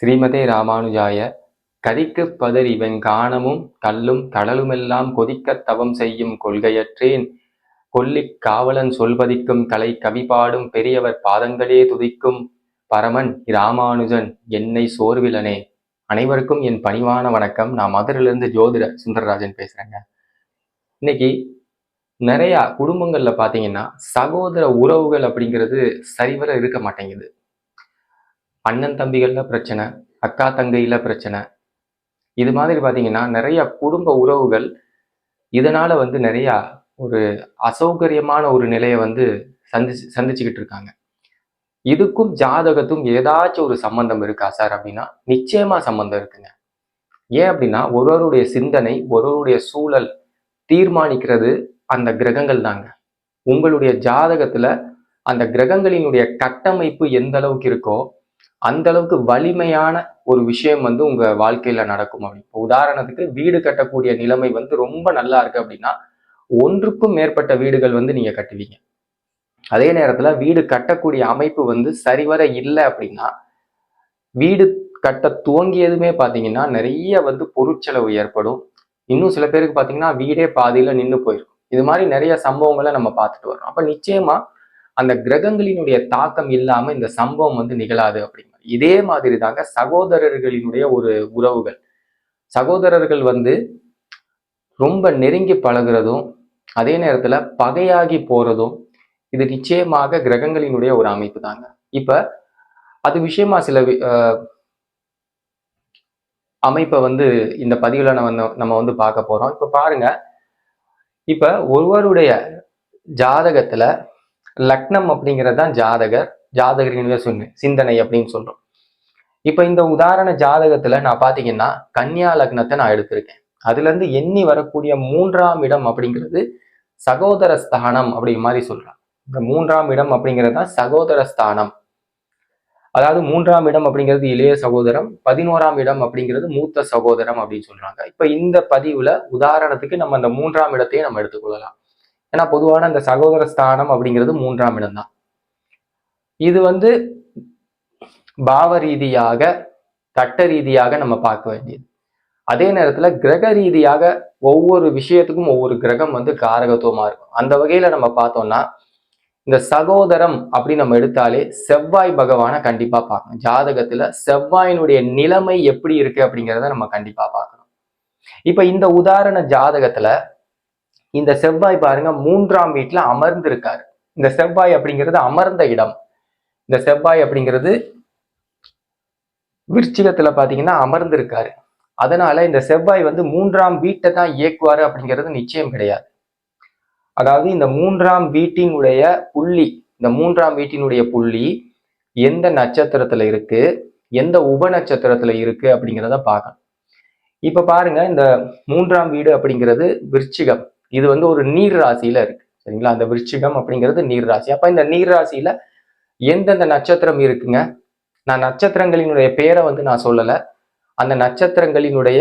ஸ்ரீமதே ராமானுஜாய. கதிக்கு பதறிவன் காணமும் கல்லும் கடலுமெல்லாம் கொதிக்கத் தவம் செய்யும் கொள்கையற்றேன். கொல்லிக் காவலன் சொல்வதிக்கும் கலை கவி பாடும் பெரியவர் பாதங்களே துதிக்கும் பரமன் ராமானுஜன் என்னை சோர்விலனே. அனைவருக்கும் என் பணிவான வணக்கம். நான் மதுரையிலிருந்து ஜோதிட சுந்தரராஜன் பேசுறேங்க. இன்னைக்கு நிறைய குடும்பங்கள்ல பாத்தீங்கன்னா சகோதர உறவுகள் அப்படிங்கிறது சரிவர இருக்க மாட்டேங்குது. அண்ணன் தம்பிகள்ல பிரச்சனை அக்கா தங்கையில பிரச்சனை. இது மாதிரி பாத்தீங்கன்னா நிறைய குடும்ப உறவுகள் இதனால வந்து நிறையா ஒரு அசௌகரியமான ஒரு நிலையை வந்து சந்திச்சு சந்திச்சுக்கிட்டு இருக்காங்க. இதுக்கும் ஜாதகத்தும் ஏதாச்சும் ஒரு சம்பந்தம் இருக்கா சார் அப்படின்னா நிச்சயமா சம்பந்தம் இருக்குங்க. ஏன் அப்படின்னா ஒருவருடைய சிந்தனை ஒருவருடைய சூழல் தீர்மானிக்கிறது அந்த கிரகங்கள் தாங்க. உங்களுடைய ஜாதகத்துல அந்த கிரகங்களினுடைய கட்டமைப்பு எந்த அளவுக்கு இருக்கோ அந்த அளவுக்கு வலிமையான ஒரு விஷயம் வந்து உங்க வாழ்க்கையில நடக்கும் அப்படி. இப்போ உதாரணத்துக்கு வீடு கட்டக்கூடிய நிலைமை வந்து ரொம்ப நல்லா இருக்கு அப்படின்னா ஒன்றுக்கும் மேற்பட்ட வீடுகள் வந்து நீங்க கட்டுவீங்க. அதே நேரத்துல வீடு கட்டக்கூடிய அமைப்பு வந்து சரிவர இல்லை அப்படின்னா வீடு கட்ட துவங்கியதுமே பாத்தீங்கன்னா நிறைய வந்து பொருட்செலவு ஏற்படும். இன்னும் சில பேருக்கு பாத்தீங்கன்னா வீடே பாதியில நின்று போயிருக்கும். இது மாதிரி நிறைய சம்பவங்களை நம்ம பார்த்துட்டு வரோம் அப்ப நிச்சயமா அந்த கிரகங்களினுடைய தாக்கம் இல்லாம இந்த சம்பவம் வந்து நிகழாது அப்படின்னு. இதே மாதிரி தாங்க சகோதரர்களினுடைய ஒரு உறவுகள். சகோதரர்கள் வந்து ரொம்ப நெருங்கி பழகுறதும் அதே நேரத்துல பகையாகி போறதும் இது நிச்சயமாக கிரகங்களினுடைய ஒரு அமைப்பு தாங்க இப்ப அது விஷயமா சில அமைப்பை வந்து இந்த பதிவுல நம்ம வந்து- நம்ம வந்து பார்க்க போறோம். இப்ப பாருங்க இப்ப ஒருவருடைய ஜாதகத்துல லக்னம் அப்படிங்கிறது தான் ஜாதகர் ஜாதகரினுடைய சொன்ன சிந்தனை அப்படின்னு சொல்றோம். இப்ப இந்த உதாரண ஜாதகத்துல நான் பாத்தீங்கன்னா கன்னியா லக்னத்தை நான் எடுத்திருக்கேன். அதுல இருந்து எண்ணி வரக்கூடிய மூன்றாம் இடம் அப்படிங்கிறது சகோதர ஸ்தானம் அப்படிங்கிற மாதிரி சொல்றான் இந்த மூன்றாம் இடம் அப்படிங்கிறது தான் சகோதர ஸ்தானம். அதாவது மூன்றாம் இடம் அப்படிங்கிறது இளைய சகோதரம் பதினோராம் இடம் அப்படிங்கிறது மூத்த சகோதரம் அப்படின்னு சொல்றாங்க. இப்ப இந்த பதிவுல உதாரணத்துக்கு நம்ம அந்த மூன்றாம் இடத்தையே நம்ம எடுத்துக்கொள்ளலாம். ஏன்னா பொதுவான அந்த சகோதர ஸ்தானம் அப்படிங்கிறது மூன்றாம் இடம் தான். இது வந்து பாவ ரீதியாக தட்ட ரீதியாக நம்ம பார்க்க வேண்டியது. அதே நேரத்துல கிரக ரீதியாக ஒவ்வொரு விஷயத்துக்கும் ஒவ்வொரு கிரகம் வந்து காரகத்துவமா இருக்கும். அந்த வகையில நம்ம பார்த்தோம்னா இந்த சகோதரம் அப்படி நம்ம எடுத்தாலே செவ்வாய் பகவானை கண்டிப்பா பார்க்கணும். ஜாதகத்துல செவ்வாயினுடைய நிலைமை எப்படி இருக்கு அப்படிங்கிறத நம்ம கண்டிப்பா பார்க்கணும். இப்ப இந்த உதாரண ஜாதகத்துல இந்த செவ்வாய் பாருங்க மூன்றாம் வீட்டுல அமர்ந்திருக்காரு. இந்த செவ்வாய் அப்படிங்கிறது அமர்ந்த இடம். இந்த செவ்வாய் அப்படிங்கிறது விருச்சிகத்துல பாத்தீங்கன்னா அமர்ந்திருக்காரு. அதனால இந்த செவ்வாய் வந்து மூன்றாம் வீட்டை தான் இயக்குவாரு அப்படிங்கிறது நிச்சயம் கிடையாது. அதாவது இந்த மூன்றாம் வீட்டினுடைய புள்ளி இந்த மூன்றாம் வீட்டினுடைய புள்ளி எந்த நட்சத்திரத்துல இருக்கு எந்த உப நட்சத்திரத்துல இருக்கு அப்படிங்கிறத பார்க்கணும். இப்ப பாருங்க இந்த மூன்றாம் வீடு அப்படிங்கிறது விருச்சிகம். இது வந்து ஒரு நீர் ராசியில இருக்கு. சரிங்களா? அந்த விருச்சிகம் அப்படிங்கிறது நீர் ராசி. அப்ப இந்த நீர் ராசியில எந்தெந்த நட்சத்திரம் இருக்குங்க? நான் நட்சத்திரங்களினுடைய பேரை வந்து நான் சொல்லலை. அந்த நட்சத்திரங்களினுடைய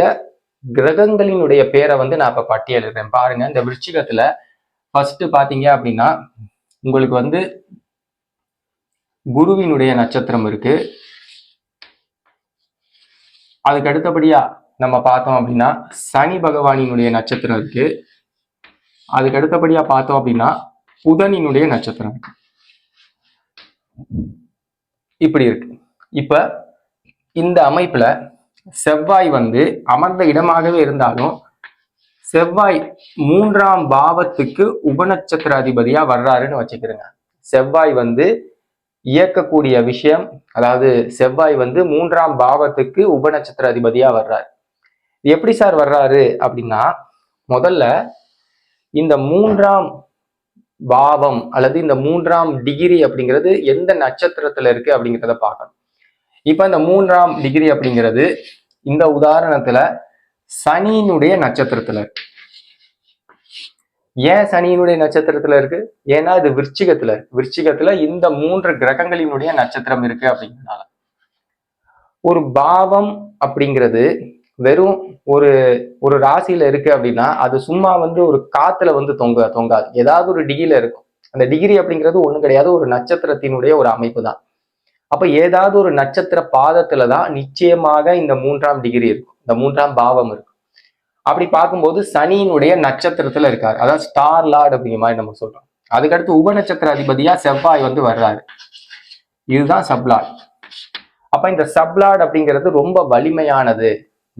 கிரகங்களினுடைய பேரை வந்து நான் இப்போ பட்டியலிடுறேன். பாருங்க இந்த விருச்சிகத்துல ஃபர்ஸ்ட் பார்த்தீங்க அப்படின்னா உங்களுக்கு வந்து குருவினுடைய நட்சத்திரம் இருக்கு. அதுக்கு அடுத்தபடியா நம்ம பார்த்தோம் அப்படின்னா சனி பகவானினுடைய நட்சத்திரம் இருக்கு. அதுக்கு அடுத்தபடியா பார்த்தோம் அப்படின்னா புதனினுடைய நட்சத்திரம் இருக்கு. இப்படி இருக்கு. இப்ப இந்த அமைப்புல செவ்வாய் வந்து அமர்ந்த இடமாகவே இருந்தாலும் செவ்வாய் மூன்றாம் பாவத்துக்கு உபநட்சத்திர அதிபதியா வர்றாருன்னு வச்சுக்கிறேங்க. செவ்வாய் வந்து இயக்கக்கூடிய விஷயம் அதாவது செவ்வாய் வந்து மூன்றாம் பாவத்துக்கு உபநட்சத்திர அதிபதியா வர்றாரு எப்படி சார் வர்றாரு அப்படின்னா முதல்ல இந்த மூன்றாம் பாவம் அல்லது இந்த மூன்றாம் டிகிரி அப்படிங்கிறது எந்த நட்சத்திரத்துல இருக்கு அப்படிங்கிறத பார்க்கணும். இப்ப இந்த மூன்றாம் டிகிரி அப்படிங்கிறது இந்த உதாரணத்துல சனியினுடைய நட்சத்திரத்துல இருக்கு. ஏன் சனியினுடைய நட்சத்திரத்துல இருக்கு? ஏன்னா இது விருச்சிகத்துல இருக்கு. விருச்சிகத்துல இந்த மூன்று கிரகங்களினுடைய நட்சத்திரம் இருக்கு அப்படிங்கிறதுனால. ஒரு பாவம் அப்படிங்கிறது வெறும் ஒரு ஒரு ராசியில இருக்கு அப்படின்னா அது சும்மா வந்து ஒரு காத்துல வந்து தொங்க தொங்காது. ஏதாவது ஒரு டிகிரில இருக்கும். அந்த டிகிரி அப்படிங்கிறது ஒண்ணும் கிடையாது. ஒரு நட்சத்திரத்தினுடைய ஒரு அமைப்பு தான். அப்ப ஏதாவது ஒரு நட்சத்திர பாதத்துல தான் நிச்சயமாக இந்த மூன்றாம் டிகிரி இருக்கும். இந்த மூன்றாம் பாவம் இருக்கும். அப்படி பார்க்கும்போது சனியினுடைய நட்சத்திரத்துல இருக்காரு. அதாவது ஸ்டார் லார்டு அப்படிங்கிற மாதிரி நம்ம சொல்றோம். அதுக்கடுத்து உப நட்சத்திர அதிபதியா செவ்வாய் வந்து வர்றாரு. இதுதான் சப்லாட் அப்ப இந்த சப்லாட் அப்படிங்கிறது ரொம்ப வலிமையானது.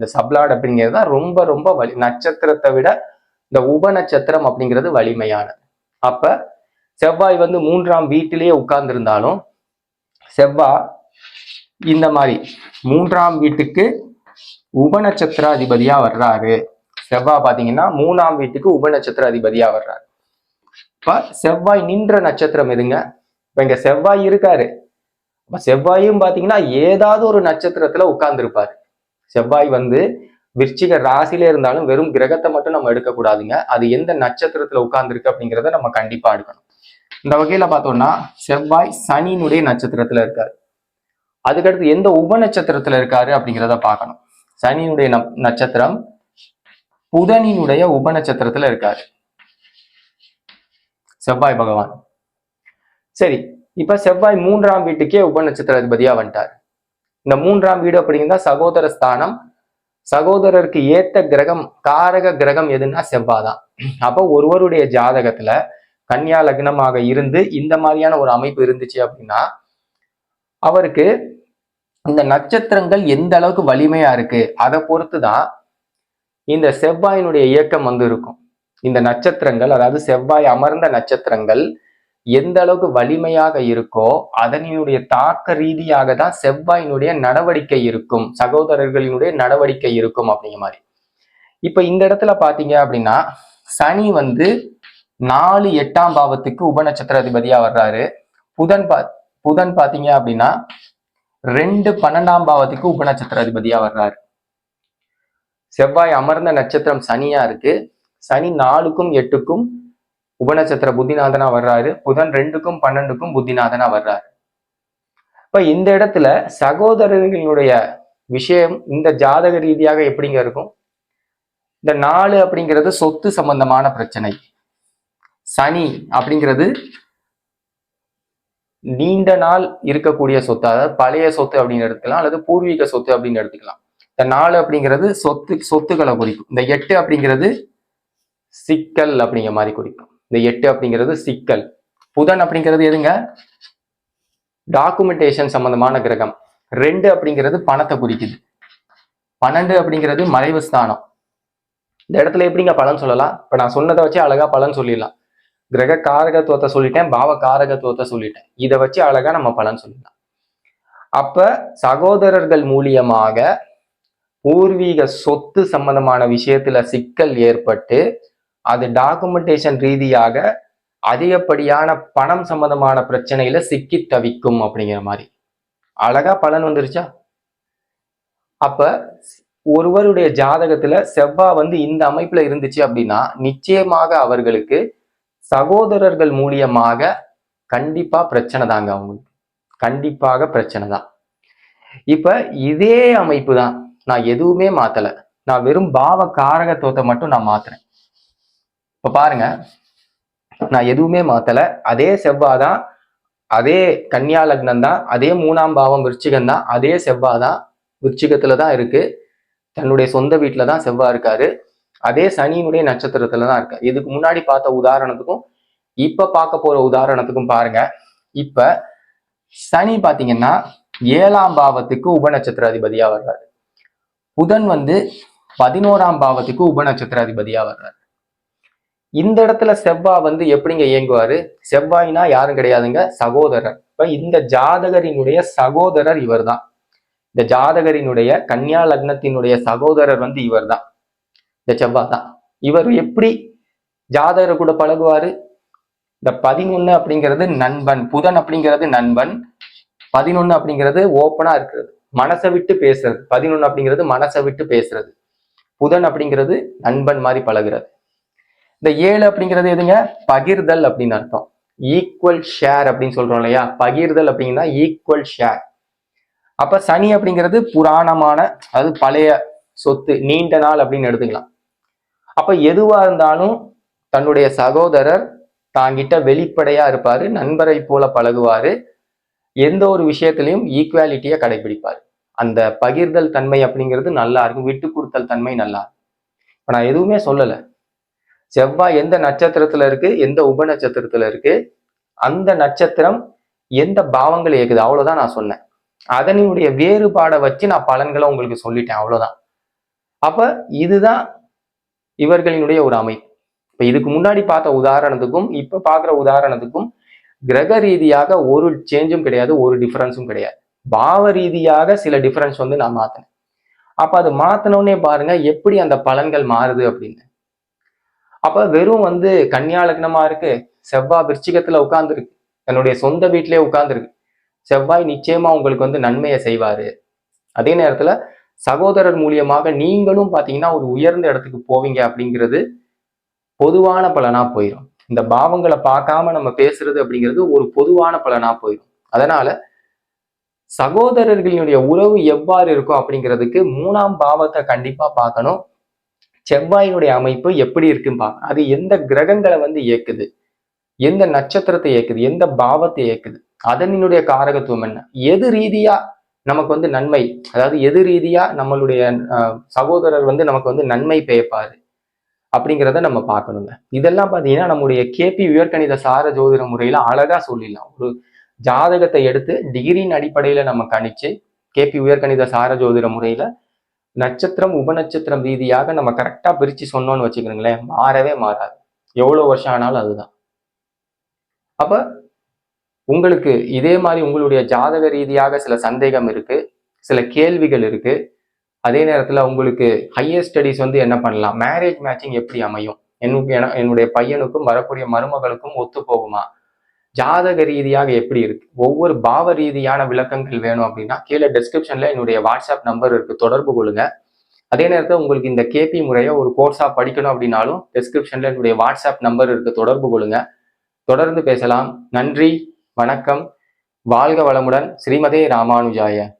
இந்த சப்லாட் அப்படிங்கிறது தான் ரொம்ப ரொம்ப வலி நட்சத்திரத்தை விட இந்த உப நட்சத்திரம் அப்படிங்கிறது வலிமையானது. அப்ப செவ்வாய் வந்து மூன்றாம் வீட்டிலேயே உட்கார்ந்திருந்தாலும் செவ்வாய் இந்த மாதிரி மூன்றாம் வீட்டுக்கு உப நட்சத்திர அதிபதியா வர்றாரு. செவ்வாய் பாத்தீங்கன்னா மூணாம் வீட்டுக்கு உப நட்சத்திர அதிபதியா வர்றாரு. இப்ப செவ்வாய் நின்ற நட்சத்திரம் எதுங்க? இப்ப இங்க செவ்வாய் இருக்காரு. செவ்வாயும் பாத்தீங்கன்னா ஏதாவது ஒரு நட்சத்திரத்துல உட்கார்ந்துருப்பாரு. செவ்வாய் வந்து விருச்சிக ராசியில இருந்தாலும் வெறும் கிரகத்தை மட்டும் நம்ம எடுக்கக்கூடாதுங்க. அது எந்த நட்சத்திரத்துல உட்கார்ந்துருக்கு அப்படிங்கிறத நம்ம கண்டிப்பா எடுக்கணும். இந்த வகையில பார்த்தோம்னா செவ்வாய் சனியினுடைய நட்சத்திரத்துல இருக்காரு. அதுக்கடுத்து எந்த உப நட்சத்திரத்துல இருக்காரு அப்படிங்கிறத பார்க்கணும். சனியினுடைய நட்சத்திரம் புதனினுடைய உப நட்சத்திரத்துல இருக்காரு. செவ்வாய் பகவான். சரி இப்ப செவ்வாய் மூன்றாம் வீட்டுக்கே உப நட்சத்திர அதிபதியா வந்துட்டார். இந்த மூன்றாம் வீடு அப்படிங்கிறதா சகோதர ஸ்தானம். சகோதரருக்கு ஏத்த கிரகம் காரக கிரகம் எதுன்னா செவ்வாய் தான் அப்போ ஒருவருடைய ஜாதகத்துல கன்னியா லக்னமாக இருந்து இந்த மாதிரியான ஒரு அமைப்பு இருந்துச்சு அப்படின்னா அவருக்கு இந்த நட்சத்திரங்கள் எந்த அளவுக்கு வலிமையா இருக்கு அதை பொறுத்து தான் இந்த செவ்வாயினுடைய இயக்கம் வந்து இருக்கும். இந்த நட்சத்திரங்கள் அதாவது செவ்வாய் அமர்ந்த நட்சத்திரங்கள் எந்த அளவுக்கு வலிமையாக இருக்கோ அதனுடைய தாக்க ரீதியாக தான் செவ்வாயினுடைய நடவடிக்கை இருக்கும். சகோதரர்களினுடைய நடவடிக்கை இருக்கும் அப்படிங்கிற மாதிரி. இப்ப இந்த இடத்துல பாத்தீங்க அப்படின்னா சனி வந்து நாலு எட்டாம் பாவத்துக்கு உபநட்சத்திர அதிபதியா வர்றாரு. புதன் பா புதன் பாத்தீங்க அப்படின்னா ரெண்டு பன்னெண்டாம் பாவத்துக்கு உபநட்சத்திர அதிபதியா வர்றாரு. செவ்வாய் அமர்ந்த நட்சத்திரம் சனியா இருக்கு. சனி நாலுக்கும் எட்டுக்கும் உபநட்சத்திர புத்திநாதனா வர்றாரு. புதன் ரெண்டுக்கும் பன்னெண்டுக்கும் புத்திநாதனா வர்றாரு. இப்ப இந்த இடத்துல சகோதரர்களுடைய விஷயம் இந்த ஜாதக ரீதியாக எப்படிங்க இருக்கும்? இந்த நாலு அப்படிங்கிறது சொத்து சம்பந்தமான பிரச்சனை. சனி அப்படிங்கிறது நீண்ட நாள் இருக்கக்கூடிய சொத்து அதாவது பழைய சொத்து அப்படின்னு எடுத்துக்கலாம் அல்லது பூர்வீக சொத்து அப்படின்னு எடுத்துக்கலாம். இந்த நாலு அப்படிங்கிறது சொத்து சொத்துக்களை குறிக்கும். இந்த எட்டு அப்படிங்கிறது சிக்கல் அப்படிங்கிற மாதிரி குறிக்கும். இந்த எட்டு அப்படிங்கிறது சிக்கல். புதன் அப்படிங்கிறது எதுங்க? டாக்குமெண்டேஷன் சம்பந்தமான கிரகம். ரெண்டு அப்படிங்கிறது பணத்தை குறிக்குது. பன்னெண்டு அப்படிங்கிறது மறைவு ஸ்தானம். இந்த இடத்துல எப்படிங்க பலன் சொல்லலாம்? இப்ப நான் சொன்னதை வச்சு அழகா பலன் சொல்லிடலாம். கிரக காரகத்துவத்தை சொல்லிட்டேன் பாவ காரகத்துவத்தை சொல்லிட்டேன். இதை வச்சு அழகா நம்ம பலன் சொல்லலாம். அப்ப சகோதரர்கள் மூலியமாக பூர்வீக சொத்து சம்பந்தமான விஷயத்துல சிக்கல் ஏற்பட்டு அது டாக்குமெண்டேஷன் ரீதியாக அதிகப்படியான பணம் சம்பந்தமான பிரச்சனையில சிக்கி தவிக்கும் அப்படிங்கிற மாதிரி. அழகா பலன் வந்துருச்சா? அப்ப ஒருவருடைய ஜாதகத்துல செவ்வாய் வந்து இந்த அமைப்புல இருந்துச்சு அப்படின்னா நிச்சயமாக அவர்களுக்கு சகோதரர்கள் மூலியமாக கண்டிப்பா பிரச்சனை தாங்க அவங்களுக்கு. கண்டிப்பாக பிரச்சனை தான். இப்ப இதே அமைப்பு தான். நான் எதுவுமே மாத்தல. நான் வெறும் பாவ காரகத்துவத்தை மட்டும் நான் மாத்துறேன். இப்போ பாருங்க. நான் எதுவுமே மாத்தல. அதே செவ்வாய் தான் அதே கன்னியா லக்னம் தான் அதே மூணாம் பாவம் விருச்சிகம் தான் அதே செவ்வாய் தான் விருச்சிகத்துல தான் இருக்கு. தன்னுடைய சொந்த வீட்டில் தான் செவ்வாய் இருக்காரு. அதே சனியினுடைய நட்சத்திரத்துல தான் இருக்காரு இதுக்கு முன்னாடி பார்த்த உதாரணத்துக்கும் இப்ப பார்க்க போற உதாரணத்துக்கும் பாருங்க. இப்ப சனி பாத்தீங்கன்னா ஏழாம் பாவத்துக்கு உபநட்சத்திர அதிபதியா வர்றாரு. புதன் வந்து பதினோராம் பாவத்துக்கு உபநட்சத்திர அதிபதியா வர்றாரு. இந்த இடத்துல செவ்வாய் வந்து எப்படிங்க இயங்குவாரு? செவ்வாய்னா யாரும் கிடையாதுங்க சகோதரர். இப்ப இந்த ஜாதகரினுடைய சகோதரர் இவர்தான். இந்த ஜாதகரினுடைய கன்னியா லக்னத்தினுடைய சகோதரர் வந்து இவர்தான். இந்த செவ்வா தான் இவர் எப்படி ஜாதகர் கூட பழகுவாரு? இந்த பதினொன்னு அப்படிங்கிறது நண்பன் புதன் அப்படிங்கிறது நண்பன் பதினொன்னு அப்படிங்கிறது ஓப்பனா இருக்கிறது. மனசை விட்டு பேசுறது. பதினொன்னு அப்படிங்கிறது மனசை விட்டு பேசுறது. புதன் அப்படிங்கிறது நண்பன் மாதிரி பழகுறது. இந்த ஏழு அப்படிங்கிறது எதுங்க? பகிர்தல் அப்படின்னு அர்த்தம். ஈக்குவல் ஷேர் அப்படின்னு சொல்றோம் இல்லையா? பகிர்தல் அப்படிங்கன்னா ஈக்குவல் ஷேர் அப்ப சனி அப்படிங்கிறது புராணமான அதாவது பழைய சொத்து நீண்ட நாள் அப்படின்னு எடுத்துக்கலாம். அப்ப எதுவா இருந்தாலும் தன்னுடைய சகோதரர் தாங்கிட்ட வெளிப்படையா இருப்பாரு நண்பரை போல பழகுவாரு எந்த ஒரு விஷயத்திலையும் ஈக்குவாலிட்டியை கடைபிடிப்பாரு. அந்த பகிர்தல் தன்மை அப்படிங்கிறது நல்லா இருக்கும் விட்டு கொடுத்தல் தன்மை நல்லா இருக்கும். இப்ப நான் எதுவுமே சொல்லலை. செவ்வாய் எந்த நட்சத்திரத்துல இருக்கு? எந்த உப நட்சத்திரத்துல இருக்கு? அந்த நட்சத்திரம் எந்த பாவங்கள் இயக்குது அவ்வளவுதான் நான் சொன்னேன். அதனுடைய வேறுபாடை வச்சு நான் பலன்களை உங்களுக்கு சொல்லிட்டேன். அவ்வளவுதான். அப்ப இதுதான் இவர்களினுடைய ஒரு அமைப்பு. இப்ப இதுக்கு முன்னாடி பார்த்த உதாரணத்துக்கும் இப்ப பாக்குற உதாரணத்துக்கும் கிரக ரீதியாக ஒரு சேஞ்சும் கிடையாது ஒரு டிஃபரன்ஸும் கிடையாது. பாவ ரீதியாக சில டிஃபரன்ஸ் வந்து நான் மாத்தினேன். அப்ப அது மாத்தினோடனே பாருங்க எப்படி அந்த பலன்கள் மாறுது அப்படின்னு. அப்ப வெறும் வந்து கன்னியா லக்னமா இருக்கு. செவ்வாய் விருச்சிகத்துல உட்கார்ந்துருக்கு. தன்னுடைய சொந்த வீட்டிலே உட்கார்ந்துருக்கு. செவ்வாய் நிச்சயமா உங்களுக்கு வந்து நன்மையை செய்வாரு. அதே நேரத்துல சகோதரர் மூலியமாக நீங்களும் பாத்தீங்கன்னா ஒரு உயர்ந்த இடத்துக்கு போவீங்க அப்படிங்கிறது பொதுவான பலனா போயிடும் இந்த பாவங்களை பார்க்காம நம்ம பேசுறது அப்படிங்கிறது ஒரு பொதுவான பலனா போயிடும் அதனால சகோதரர்களினுடைய உறவு எவ்வாறு இருக்கும் அப்படிங்கிறதுக்கு மூணாம் பாவத்தை கண்டிப்பா பார்க்கணும். செவ்வாயினுடைய அமைப்பு எப்படி இருக்கும்பா? அது எந்த கிரகங்களை வந்து இயக்குது? எந்த நட்சத்திரத்தை இயக்குது? எந்த பாவத்தை இயக்குது? அதனினுடைய காரகத்துவம் என்ன? எது ரீதியா நமக்கு வந்து நன்மை? அதாவது எது ரீதியா நம்மளுடைய அஹ், சகோதரர் வந்து நமக்கு வந்து நன்மை பெயப்பாரு அப்படிங்கிறத நம்ம பார்க்கணுங்க. இதெல்லாம் பார்த்தீங்கன்னா நம்முடைய கேபி உயர்கணித சார ஜோதிட முறையில அழகா சொல்லிடலாம். ஒரு ஜாதகத்தை எடுத்து டிகிரியின் அடிப்படையில நம்ம கணிச்சு கேபி உயர்கணித சார ஜோதிட முறையில நட்சத்திரம் உபநட்சத்திரம் ரீதியாக நம்ம கரெக்டா பிரிச்சு சொன்னோம்னு வச்சுக்கிறோங்களேன் மாறவே மாறாது. எவ்வளவு வருஷம் ஆனாலும் அதுதான். அப்ப உங்களுக்கு இதே மாதிரி உங்களுடைய ஜாதக ரீதியாக சில சந்தேகம் இருக்கு சில கேள்விகள் இருக்கு. அதே நேரத்துல உங்களுக்கு ஹையர் ஸ்டடிஸ் வந்து என்ன பண்ணலாம்? மேரேஜ் மேட்சிங் எப்படி அமையும்? எனக்கு என்னுடைய பையனுக்கும் வரக்கூடிய மருமகளுக்கும் ஒத்து போகுமா? ஜாதக ரீதியாக எப்படி இருக்கு? ஒவ்வொரு பாவ ரீதியான விளக்கங்கள் வேணும் அப்படின்னா கீழே டிஸ்கிரிப்ஷன்ல என்னுடைய வாட்ஸ்அப் நம்பர் இருக்கு. தொடர்பு கொள்ளுங்க. அதே நேரத்தில் உங்களுக்கு இந்த கேபி முறையை ஒரு கோர்ஸாக படிக்கணும் அப்படின்னாலும் டிஸ்கிரிப்ஷன்ல என்னுடைய வாட்ஸ்அப் நம்பர் இருக்கு. தொடர்பு கொள்ளுங்க. தொடர்ந்து பேசலாம். நன்றி. வணக்கம். வாழ்க வளமுடன். ஸ்ரீமதே ராமானுஜாய.